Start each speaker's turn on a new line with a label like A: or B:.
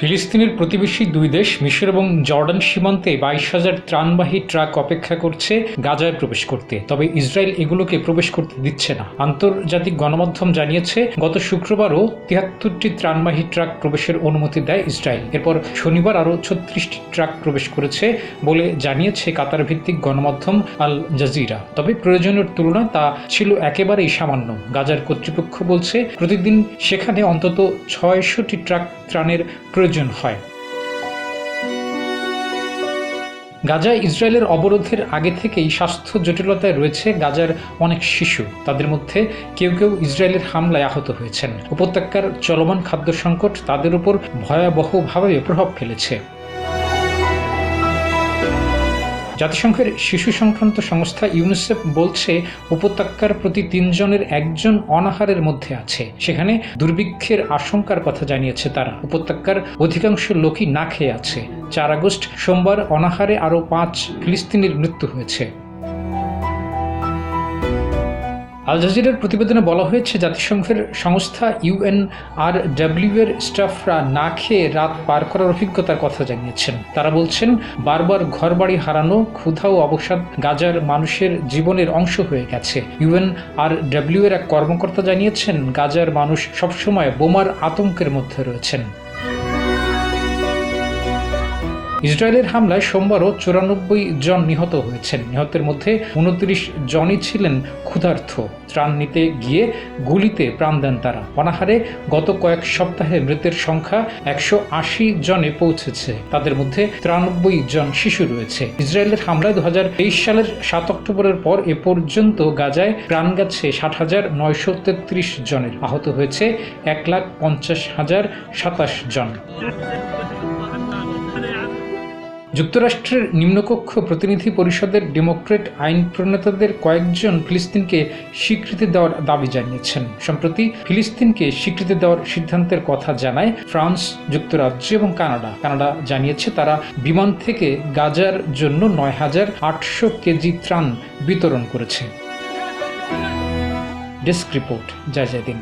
A: ফিলিস্তিনের প্রতিবেশী দুই দেশ, মিশর এবং জর্ডান সীমান্তে বাইশ হাজার ত্রাণবাহী ট্রাক অপেক্ষা করছে গাজায় প্রবেশ করতে। তবে ইসরায়েল এগুলোকে প্রবেশ করতে দিচ্ছে না। আন্তর্জাতিক গণমাধ্যম জানিয়েছে, গত শুক্রবারও তিয়াত্তরটি ত্রাণবাহী ট্রাক প্রবেশের অনুমতি দেয় ইসরায়েল। এরপর শনিবার আরও ছত্রিশটি ট্রাক প্রবেশ করেছে বলে জানিয়েছে কাতার ভিত্তিক গণমাধ্যম আল জাজিরা। তবে প্রয়োজনের তুলনায় তা ছিল একেবারেই সামান্য। গাজার কর্তৃপক্ষ বলছে, প্রতিদিন সেখানে অন্তত ছয়শটি ট্রাক ত্রাণের প্রয়োজন হয়। গাজায় ইসরায়েলের অবরোধের আগে থেকেই স্বাস্থ্য জটিলতায় রয়েছে গাজার অনেক শিশু। তাদের মধ্যে কেউ কেউ ইসরায়েলের হামলায় আহত হয়েছেন। উপত্যকার চলমান খাদ্য সংকট তাদের উপর ভয়াবহভাবে প্রভাব ফেলেছে। জাতিসংঘের শিশু সংক্রান্ত সংস্থা ইউনিসেফ বলছে, উপত্যকার প্রতি তিনজনের একজন অনাহারের মধ্যে আছে। সেখানে দুর্ভিক্ষের আশঙ্কার কথা জানিয়েছে তারা। উপত্যকার অধিকাংশ লোকই না খেয়ে আছে। চার আগস্ট সোমবার অনাহারে আরও পাঁচ ফিলিস্তিনির মৃত্যু হয়েছে। আল জাজিরার প্রতিবেদনে বলা হয়েছে, জাতিসংঘের সংস্থা ইউএন আর এর স্টাফরা না খেয়ে রাত পার করার অভিজ্ঞতার কথা জানিয়েছেন। তারা বলছেন, বারবার ঘরবাড়ি হারানো, ক্ষুধা ও অবসাদ গাজার মানুষের জীবনের অংশ হয়ে গেছে। ইউএন আর ডাব্লিউ এর এক কর্মকর্তা জানিয়েছেন, গাজার মানুষ সবসময় বোমার আতঙ্কের মধ্যে রয়েছেন। ইসরায়েলের হামলায় সোমবারও চুরানব্বই জন নিহত হয়েছেন। নিহতের মধ্যে উনত্রিশ জনই ছিলেন ক্ষুধার্থ। ত্রাণ নিতে গিয়ে গুলিতে প্রাণ দেন তারা। অনাহারে গত কয়েক সপ্তাহে মৃতের সংখ্যা একশো আশি জনে পৌঁছেছে। তাদের মধ্যে তিরানব্বই জন শিশু রয়েছে। ইসরায়েলের হামলায় দু হাজার তেইশ সালের সাত অক্টোবরের পর এ পর্যন্ত গাজায় প্রাণ গেছে ষাট হাজার নয়শো তেত্রিশ জনের। আহত হয়েছে এক লাখ পঞ্চাশ হাজার সাতাশ জন। যুক্তরাষ্ট্রের নিম্নকক্ষ প্রতিনিধি পরিষদের ডেমোক্রেট আইন প্রণেতাদের কয়েকজন ফিলিস্তিনকে স্বীকৃতি দেওয়ার দাবি জানিয়েছেন। সম্প্রতি ফিলিস্তিনকে স্বীকৃতি দেওয়ার সিদ্ধান্তের কথা জানায় ফ্রান্স, যুক্তরাজ্য এবং কানাডা। কানাডা জানিয়েছে তারা বিমান থেকে গাজার জন্য নয় হাজার আটশো কেজি ত্রাণ বিতরণ করেছে। ডেস্ক রিপোর্ট, জয় জয় দিন।